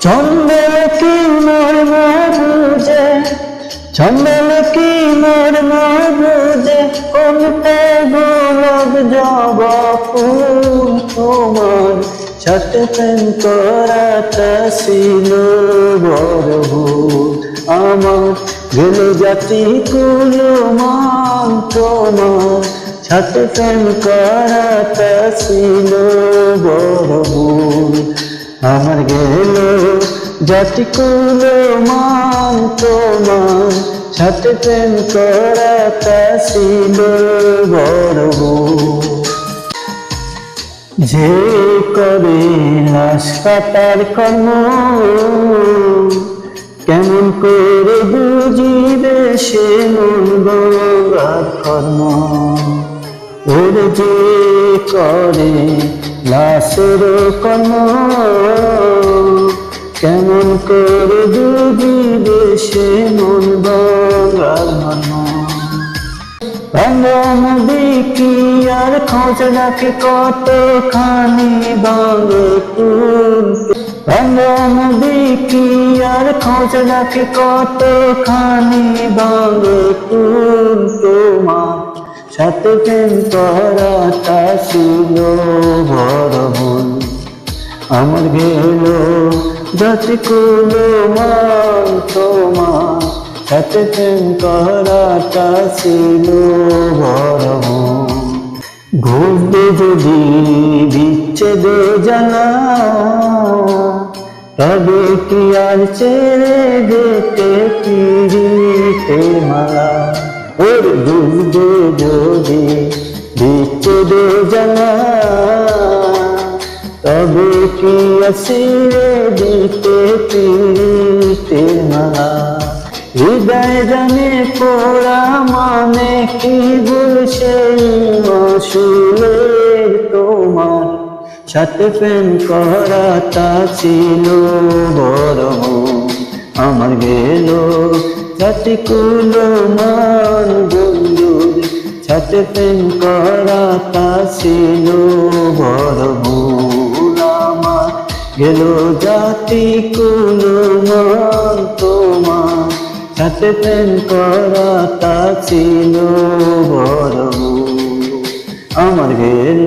চন্দন কি মোর বুঝে চন্দন কি মোর বুঝে কোনতে গোলাপ জবা ফুল তোমার? ছোট প্রেম করাটা ছিল বড় আমার গেল জাতি কুলো মান তোমার। বড় আমার গেল জাতি কুলো মান তোমার সাথে প্রেম করাটা ছিল বড়। যে করে কাটার কর্ম, কেমন করে বুঝিবে সে মন কর্ম ওর যে করে লাশের কর্ম কেমন করে বুঝিবে সে মন মর্ম নদী কি আর খোঁজ রাখে কত খানি বাঙে নদী কি আর খোঁজ রাখে কত খানি বাঙে সাথে প্রেম করাটা ছিল ভুল। আমার গেল জাতি কুলো মান তোমার। সাথে প্রেম করাটা ছিল বড় ঘুরতে যদি বিচ্ছেদ জানা তবে কি আর ছেড়ে যেতে মালা? ওর ঘুরতে যদি বিচ্ছেদ জানা, তবে কি আসিরে দিতে পিড়িতে মালা হৃদয় জানে পোড়া মানে কি বলছে মশুলের তোমার? সাথে প্রেম করাটা ছিল বড় আমার গেল জাতি কুলো মান। বন্ধুর সাথে প্রেম করাটা ছিল বড় গেল জাতি কোন তোমার। সাথে প্রেম করাটা ছিল বড় আমার গেল